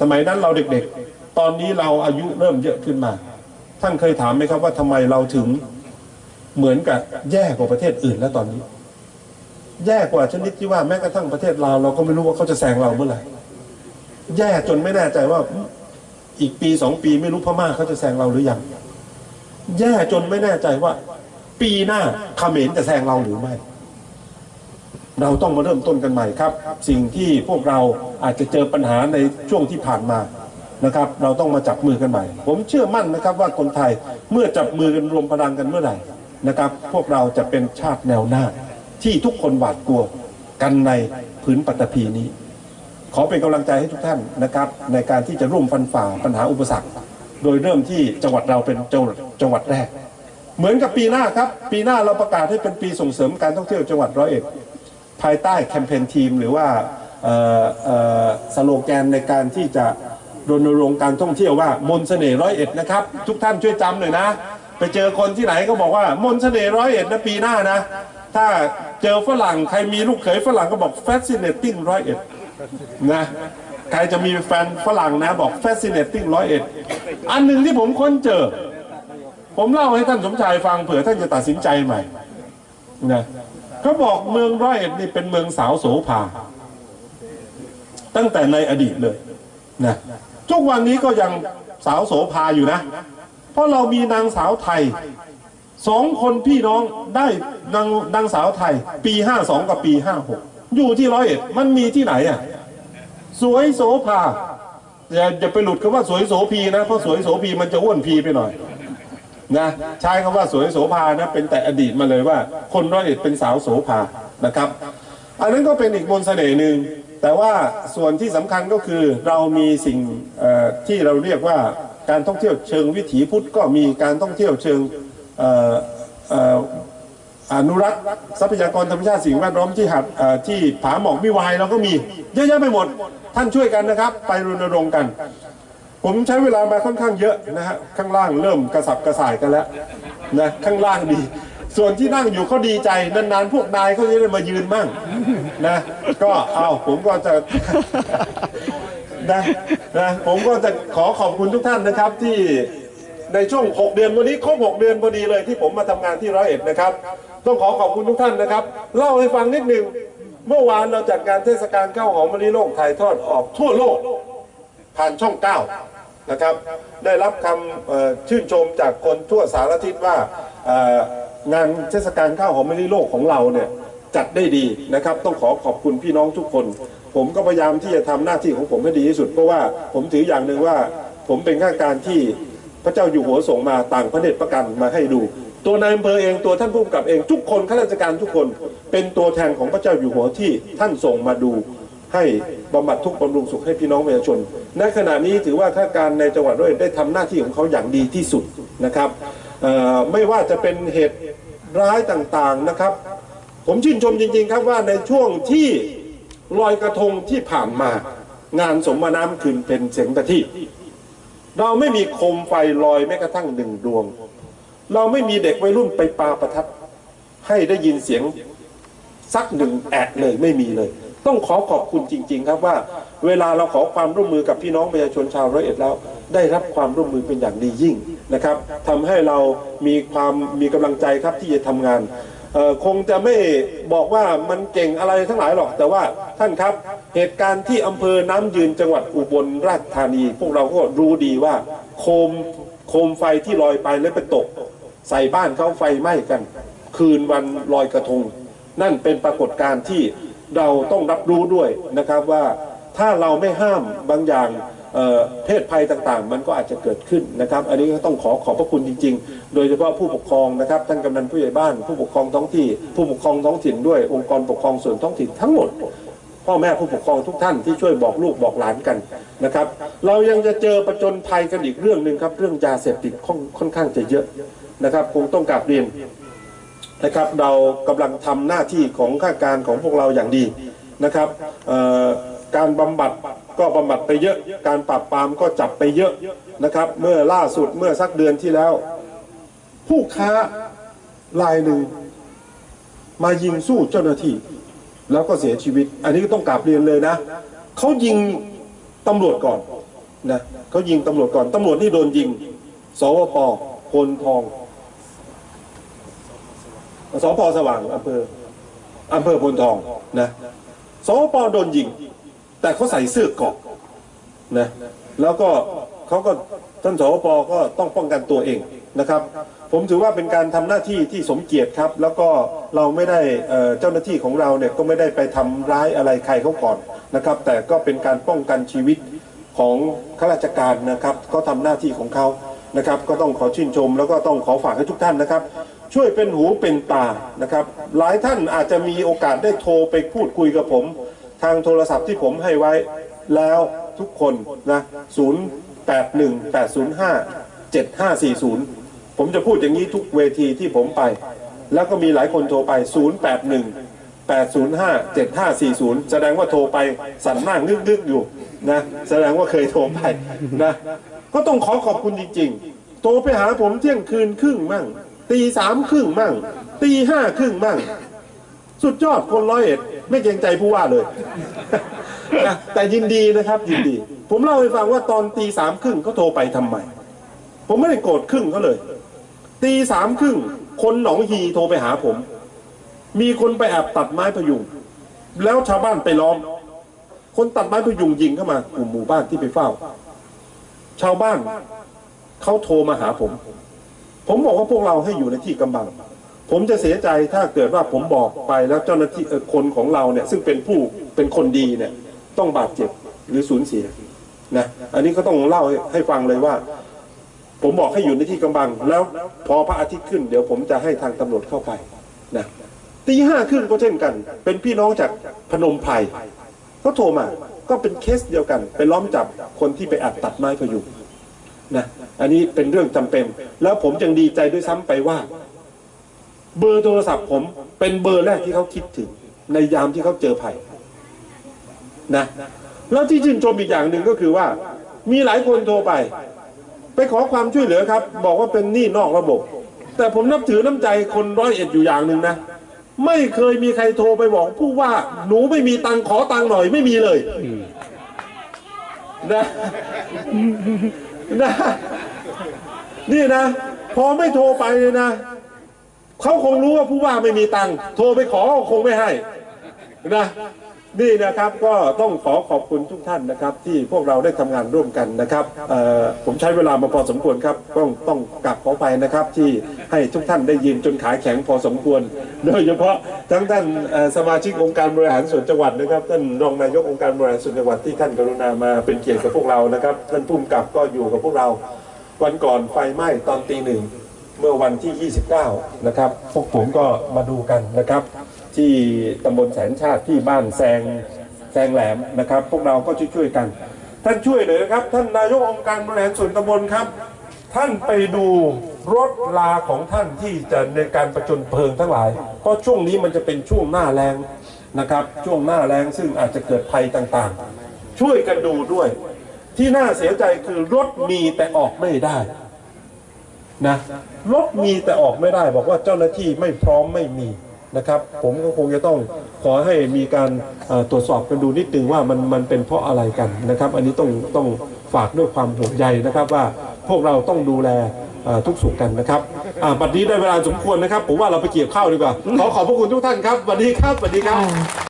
สมัยนั้นเราเด็กๆ ตอนนี้เราอายุเริ่มเยอะขึ้นมา ท่านเคยถามไหมครับว่าทำไมเราถึงเหมือนกับแย่กว่าประเทศอื่นแล้วตอนนี้ แย่กว่าชนิดที่ว่าแม้กระทั่งประเทศลาวเราก็ไม่รู้ว่าเขาจะแซงเราเมื่อไหร่แย่จนไม่แน่ใจว่าอีกปีสองปีไม่รู้พม่าเขาจะแซงเราหรือยังแย่จนไม่แน่ใจว่า ปีหน้าเขมรจะแซงเราหรือไม่ เราต้องมาเริ่มต้นกันใหม่ครับ สิ่งที่พวกเราอาจจะเจอปัญหาในช่วงที่ผ่านมานะครับ เราต้องมาจับมือกันใหม่ ผมเชื่อมั่นนะครับว่าคนไทยเมื่อจับมือกันรวมพลังกันเมื่อไหร่นะครับ พวกเราจะเป็นชาติแนวหน้า ที่ทุกคนหวาดกลัวกันในผืนปัตตภีนี้ ขอเป็นกำลังใจให้ทุกท่านนะครับ ในการที่จะร่วมฟันฝ่าปัญหาอุปสรรค โดยเริ่มที่จังหวัดเราเป็นจังหวัดจังหวัดแรก เหมือนกับปีหน้าครับ ปีหน้าเราประกาศให้เป็นปีส่งเสริมการท่องเที่ยวจังหวัดร้อยเอ็ด ภายใต้แคมเปญทีมหรือว่าสโลแกนในการที่จะรณรงค์การท่องเที่ยวว่ามนเสน่ห์ร้อยเอ็ดนะครับ ทุกท่านช่วยจำหน่อยนะ ไปเจอคนที่ไหนก็บอกว่ามนเสน่ห์ร้อยเอ็ดนะปีหน้านะ ถ้าเจอฝรั่งใครมีลูกเขยฝรั่งก็บอก fascinating ร้อยเอ็ดนะใครจะมีแฟนฝรั่งนะบอก fascinating ร้อยเอ็ดอันหนึ่งที่ผมค้นเจอ ผมเล่าให้ท่านสมชายฟังเผื่อท่านจะตัดสินใจใหม่นะ เขาบอกเมืองร้อยเอ็ดนี่เป็นเมืองสาวโสภา ตั้งแต่ในอดีตเลยนะทุกวันนี้ก็ยังสาวโสภาอยู่นะ เพราะเรามีนางสาวไทยสองคนพี่น้องได้นางนางสาวไทย ปีห้าสองกับปีห้าหกอยู่ที่ร้อยเอ็ดมันมีที่ไหนอะสวยโสภาอย่าอย่าไปหลุดคำว่าสวยโสพีนะเพราะสวยโสพีมันจะอ้วนพีไปหน่อย นะใช้คำว่าสวยโสภานะเป็นแต่อดีตมาเลยว่า คนร้อยเอ็ดเป็นสาวโสภานะครับอันนั้นก็เป็นอีกมนต์เสน่ห์หนึ่งแต่ว่าส่วนที่สำคัญก็คือเรามีสิ่งที่เราเรียกว่าการท่องเที่ยวเชิงวิถีพุทธก็มีการท่องเที่ยวเชิงอนุรักษ์ทรัพยากรธรรมชาติสิ่งแวดล้อมที่หัดที่ผาหมอกวิวายเราก็มีเยอะแยะไปหมด ท่านช่วยกันนะครับ ไปรณรงค์กัน ผมใช้เวลามาค่อนข้างเยอะนะฮะข้างล่างเริ่มกระสับกระส่ายกันแล้วนะข้างล่างดี ส่วนที่นั่งอยู่เขาดีใจนานๆ พวกนายเขาจะได้มายืนมั่งนะก็เอาผมก็จะนะนะผมก็จะขอขอบคุณทุกท่านนะครับที่ในช่วง 6 เดือนวันนี้ครบ6เดือนพอดีเลยที่ผมมาทำงานที่ร้อยเอ็ดนะครับ ต้องขอขอบคุณทุกท่านนะครับ เล่าให้ฟังนิดนึงเมื่อวานเราจัดงานเทศกาลข้าวหอมมะลิโลกถ่ายทอดออกทั่วโลกผ่านช่อง 9 นะครับ ได้รับคำชื่นชมจากคนทั่วสารทิศว่างานเทศกาลข้าวหอมมะลิโลกของเราเนี่ยจัดได้ดีนะครับ ต้องขอขอบคุณพี่น้องทุกคน ผมก็พยายามที่จะทำหน้าที่ของผมให้ดีที่สุด เพราะว่าผมถืออย่างหนึ่งว่า ผมเป็นข้าราชการที่พระเจ้าอยู่หัวส่งมาต่างพระเนตรประกันมาให้ดู ตัวนายอำเภอเองตัวท่านผู้กำกับเองทุกคนข้าราชการทุกคน เป็นตัวแทนของพระเจ้าอยู่หัวที่ท่านส่งมาดู ให้บำบัดทุกข์บำรุงสุขให้พี่น้องประชาชน ณ ขณะนี้ถือว่าข้าราชการในจังหวัดร้อยเอ็ดได้ทำหน้าที่ของเขาอย่างดีที่สุดนะครับไม่ว่าจะเป็นเหตุร้ายต่างๆนะครับ ผมชื่นชมจริงๆครับว่าในช่วงที่ลอยกระทงที่ผ่านมางานสมน้ำคืนเป็นเสียงประทีปเราไม่มีโคมไฟลอยแม้กระทั่งหนึ่งดวง เราไม่มีเด็กวัยรุ่นไปปาประทัดให้ได้ยินเสียงสักหนึ่งแอะเลยไม่มีเลย ต้องขอขอบคุณจริง ๆ ครับว่า เวลาเราขอความร่วมมือกับพี่น้องประชาชนชาวร้อยเอ็ดแล้ว ได้รับความร่วมมือเป็นอย่างดียิ่งนะครับทำให้เรามีความมีกำลังใจครับที่จะทำงานคงจะไม่บอกว่ามันเก่งอะไรทั้งหลายหรอก แต่ว่าท่านครับ เหตุการณ์ที่อำเภอน้ำยืนจังหวัดอุบลราชธานี พวกเราก็รู้ดีว่า โคมโคมไฟที่ลอยไปแล้วไปตก ใส่บ้านเขาไฟไหม้กัน คืนวันลอยกระทง นั่นเป็นปรากฏการณ์ที่ เราต้องรับรู้ด้วยนะครับว่าถ้าเราไม่ห้ามบางอย่างเเพศภัยต่างๆ มันก็อาจจะเกิดขึ้นนะครับ อันนี้ก็ต้องขอขอบพระคุณจริง ๆ โดยเฉพาะผู้ปกครองนะครับท่านกำนันผู้ใหญ่บ้าน ผู้ปกครองท้องที่ ผู้ปกครองท้องถิ่นด้วยองค์กรปกครองส่วนท้องถิ่นทั้งหมด พ่อแม่ผู้ปกครองทุกท่านที่ช่วยบอกลูกบอกหลานกันนะครับ เรายังจะเจอประจนภัยกันอีกเรื่องหนึ่งครับ เรื่องยาเสพติดค่อนข้างจะเยอะนะครับ คงต้องกราบเรียน นะครับ เรากำลังทำหน้าที่ของข้าราชการของพวกเราอย่างดีนะครับการบำบัดก็บำบัดไปเยอะ การปราบปรามก็จับไปเยอะนะครับ เมื่อล่าสุดเมื่อสักเดือนที่แล้ว ผู้ค้ารายหนึ่งมายิงสู้เจ้าหน้าที่ แล้วก็เสียชีวิต อันนี้ก็ต้องกราบเรียนเลยนะเขายิงตำรวจก่อนนะเขายิงตำรวจก่อนตำรวจที่โดนยิง สวปพลทอง สพสว่างอำเภออำเภอพลทองนะสวปโดนยิง แต่เขาใส่เสื้อเกาะนะแล้วก็เขาก็ท่านสวปก็ต้องป้องกันตัวเองนะครับ ผมถือว่าเป็นการทำหน้าที่ที่สมเกียรติครับ แล้วก็เราไม่ได้เเจ้าหน้าที่ของเราเนี่ยก็ไม่ได้ไปทำร้ายอะไรใครเขาก่อนนะครับ แต่ก็เป็นการป้องกันชีวิตของข้าราชการนะครับเขาทำหน้าที่ของเขา นะครับก็ต้องขอชื่นชม แล้วก็ต้องขอฝากให้ทุกท่านนะครับ ช่วยเป็นหูเป็นตานะครับ หลายท่านอาจจะมีโอกาสได้โทรไปพูดคุยกับผม ทางโทรศัพท์ที่ผมให้ไว้แล้วทุกคนนะ081 805 7540 ผมจะพูดอย่างนี้ทุกเวทีที่ผมไป แล้วก็มีหลายคนโทรไป 081 805 7540 แสดงว่าโทรไปสั่นหน้างึกๆอยู่นะแสดงว่าเคยโทรไปนะ ก็ต้องขอขอบคุณจริงๆ โทรไปหาผมเที่ยงคืนครึ่งมั่ง ตีสามครึ่งมั่ง ตีห้าครึ่งมั่ง สุดยอดคนร้อยเอ็ด ไม่เกรงใจผู้ว่าเลยนะแต่ยินดีนะครับยินดี ผมเล่าให้ฟังว่าตอนตีสามครึ่งเขาโทรไปทำไม ผมไม่ได้โกรธครึ่งเขาเลย ตีสามครึ่งคนหนองฮีโทรไปหาผม มีคนไปแอบตัดไม้พยุง แล้วชาวบ้านไปล้อม คนตัดไม้พยุงยิงเข้ามากลุ่มหมู่บ้านที่ไปเฝ้า ชาวบ้านเขาโทรมาหาผม ผมบอกว่าพวกเราให้อยู่ในที่กำบัง ผมจะเสียใจถ้าเกิดว่าผมบอกไปแล้วเจ้าหน้าที่คนของเราเนี่ย ซึ่งเป็นผู้เป็นคนดีเนี่ย ต้องบาดเจ็บหรือสูญเสียนะอันนี้ก็ต้องเล่าให้ให้ฟังเลยว่า ผมบอกให้อยู่ในที่กำบัง แล้วพอพระอาทิตย์ขึ้นเดี๋ยวผมจะให้ทางตำรวจเข้าไปนะตีห้าครึ่งก็เช่นกัน เป็นพี่น้องจากพนมไพรเขาโทรมา ก็เป็นเคสเดียวกัน ไปล้อมจับคนที่ไปแอบตัดไม้พยุงนะอันนี้เป็นเรื่องจำเป็น แล้วผมยังดีใจด้วยซ้ำไปว่า เบอร์โทรศัพท์ผมเป็นเบอร์แรกที่เขาคิดถึง ในยามที่เขาเจอภัยนะแล้วที่ชื่นชมอีกอย่างหนึ่งก็คือว่า มีหลายคนโทรไป ไปขอความช่วยเหลือครับ บอกว่าเป็นหนี้นอกระบบ แต่ผมนับถือน้ำใจคนร้อยเอ็ดอยู่อย่างหนึ่งนะ ไม่เคยมีใครโทรไปบอกผู้ว่าหนูไม่มีตังค์ขอตังค์หน่อยไม่มีเลยนะนะนี่นะ พอไม่โทรไปเลยนะเขาคงรู้ว่าผู้ว่าไม่มีตังค์โทรไปขอก็คงไม่ให้นะ นี่นะครับก็ต้องขอขอบคุณทุกท่านนะครับ ที่พวกเราได้ทำงานร่วมกันนะครับเอ่อผมใช้เวลามาพอสมควรครับต้องต้องกลับขอไปนะครับ ที่ให้ทุกท่านได้ยินจนขายแข็งพอสมควร โดยเฉพาะทั้งท่านเอ่อสมาชิกองค์การบริหารส่วนจังหวัดนะครับท่านรองนายกองค์การบริหารส่วนจังหวัดที่ท่านกรุณามาเป็นเกียรติกับพวกเรานะครับท่านผู้กำกับก็อยู่กับพวกเรา วันก่อนไฟไหม้ตอนตีหนึ่งเมื่อวันที่ 29 นะครับ พวกผมก็มาดูกันนะครับ ที่ตำบลแสนชาติที่บ้านแซงแซงแหลมนะครับ พวกเราก็ช่วยๆกัน ท่านช่วยเลยนะครับ ท่านนายกองค์การบริหารส่วนตำบลครับ ท่านไปดูรถลาของท่านที่จะในการประจนเพลิงทั้งหลาย เพราะช่วงนี้มันจะเป็นช่วงหน้าแรงนะครับ ช่วงหน้าแรงซึ่งอาจจะเกิดภัยต่างๆ ช่วยกันดูด้วย ที่น่าเสียใจคือรถมีแต่ออกไม่ได้นะรถมีแต่ออกไม่ได้ บอกว่าเจ้าหน้าที่ไม่พร้อมไม่มี นะครับ ผมก็คงจะต้องขอให้มีการตรวจสอบกันดูนิดนึงว่ามันมันเป็นเพราะอะไรกันนะครับ อันนี้ต้องต้องฝากด้วยความห่วงใยนะครับว่าพวกเราต้องดูแลทุกสุขกันนะครับอ่าบัดนี้ได้เวลาสมควรนะครับ ผมว่าเราไปเกี่ยวข้าวดีกว่า ขอขอบพระคุณทุกท่านครับสวัสดีครับสวัสดีครับ